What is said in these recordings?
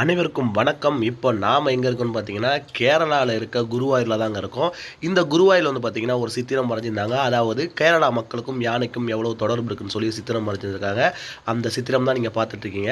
அனைவருக்கும் வணக்கம். இப்போ நாம் எங்கே இருக்கோம்னு பார்த்தீங்கன்னா கேரளாவில் இருக்க குருவாயூரில் தாங்க இருக்கோம். இந்த குருவாயூரில் வந்து பார்த்தீங்கன்னா ஒரு சித்திரம் வரைஞ்சிருந்தாங்க. அதாவது கேரளா மக்களுக்கும் யானைக்கும் எவ்வளோ தொடர்பு இருக்குன்னு சொல்லி சித்திரம் வரைஞ்சிருக்காங்க. அந்த சித்திரம் தான் நீங்கள் பார்த்துட்ருக்கீங்க.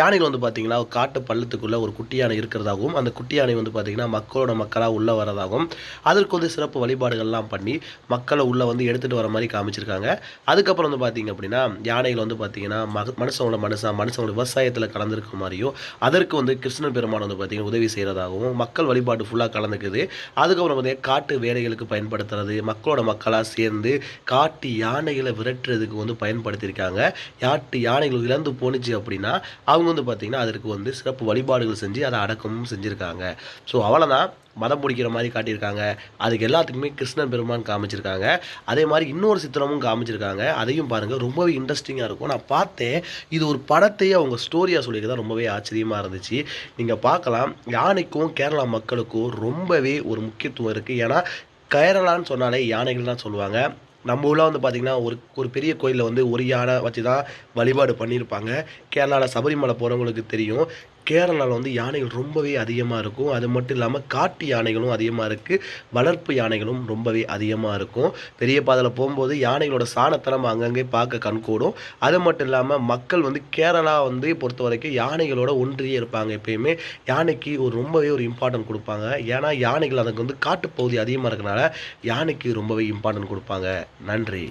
யானைகள் வந்து பார்த்தீங்கன்னா ஒரு காட்டு பள்ளத்துக்குள்ளே ஒரு குட்டி யானை இருக்கிறதாகவும் அந்த குட்டி யானை வந்து பார்த்தீங்கன்னா மக்களோட மக்களாக உள்ளே வரதாகவும் அதற்கு வந்து சிறப்பு வழிபாடுகள்லாம் பண்ணி மக்களை உள்ளே வந்து எடுத்துகிட்டு வர மாதிரி காமிச்சிருக்காங்க. அதுக்கப்புறம் வந்து பார்த்தீங்க அப்படின்னா யானைகள் வந்து பார்த்தீங்கன்னா மக மனுஷங்களோட மனுஷன் மனுஷங்களோட விவசாயத்தில் கலந்துருக்க மாதிரியும் அதற்கு வந்து வந்து கிருஷ்ண பெருமான் வந்து பார்த்தீங்கன்னா உதவி செய்கிறதாகவும் மக்கள் வழிபாடு ஃபுல்லாக கலந்துக்குது. அதுக்கப்புறம் பார்த்தீங்கன்னா காட்டு வேலைகளுக்கு பயன்படுத்துறது மக்களோட மக்களாக சேர்ந்து காட்டு யானைகளை விரட்டுறதுக்கு வந்து பயன்படுத்தியிருக்காங்க. யாட்டு யானைகள் இழந்து போணுச்சு அப்படின்னா அவங்க வந்து பார்த்திங்கன்னா அதற்கு வந்து சிறப்பு வழிபாடுகள் செஞ்சு அதை அடக்கமும் செஞ்சுருக்காங்க. ஸோ அவ்வளோதான் மதம் பிடிக்கிற மாதிரி காட்டியிருக்காங்க. அதுக்கு எல்லாத்துக்குமே கிருஷ்ணன் பெருமான் காமிச்சிருக்காங்க. அதே மாதிரி இன்னொரு சித்திரமும் காமிச்சிருக்காங்க. அதையும் பாருங்கள் ரொம்பவே இன்ட்ரெஸ்டிங்காக இருக்கும். நான் பார்த்தேன். இது ஒரு படத்தையே அவங்க ஸ்டோரியாக சொல்லியிருக்கதான் ரொம்பவே ஆச்சரியமாக இருந்துச்சு. நீங்கள் பார்க்கலாம் யானைக்கும் கேரளா மக்களுக்கும் ரொம்பவே ஒரு முக்கியத்துவம் இருக்குது ஏன்னா கேரளான்னு சொன்னாலே யானைகள் தான் சொல்லுவாங்க. நம்ம ஊரில் வந்து பார்த்திங்கன்னா ஒரு ஒரு பெரிய கோயிலில் வந்து ஒரு யானை வச்சு தான் வழிபாடு பண்ணியிருப்பாங்க. கேரளாவில் சபரிமலை போகிறவங்களுக்கு தெரியும். கேரளாவில் வந்து யானைகள் ரொம்பவே அதிகமாக இருக்கும். அது மட்டும் இல்லாமல் காட்டு யானைகளும் அதிகமாக இருக்குது வளர்ப்பு யானைகளும் ரொம்பவே அதிகமாக இருக்கும். பெரிய பாதையில் போகும்போது யானைகளோட சாணத்தை நம்ம அங்கங்கே பார்க்க கண்கூடும். அது மட்டும் இல்லாமல் மக்கள் வந்து கேரளா வந்து பொறுத்த வரைக்கும் யானைகளோட ஒன்றியே இருப்பாங்க எப்பயுமே. யானைக்கு ஒரு ரொம்பவே ஒரு இம்பார்ட்டன்ட் கொடுப்பாங்க. ஏன்னா யானைகள் அதுக்கு வந்து காட்டுப்பகுதி அதிகமாக இருக்கனால யானைக்கு ரொம்பவே இம்பார்ட்டன்ட் கொடுப்பாங்க. நன்றி.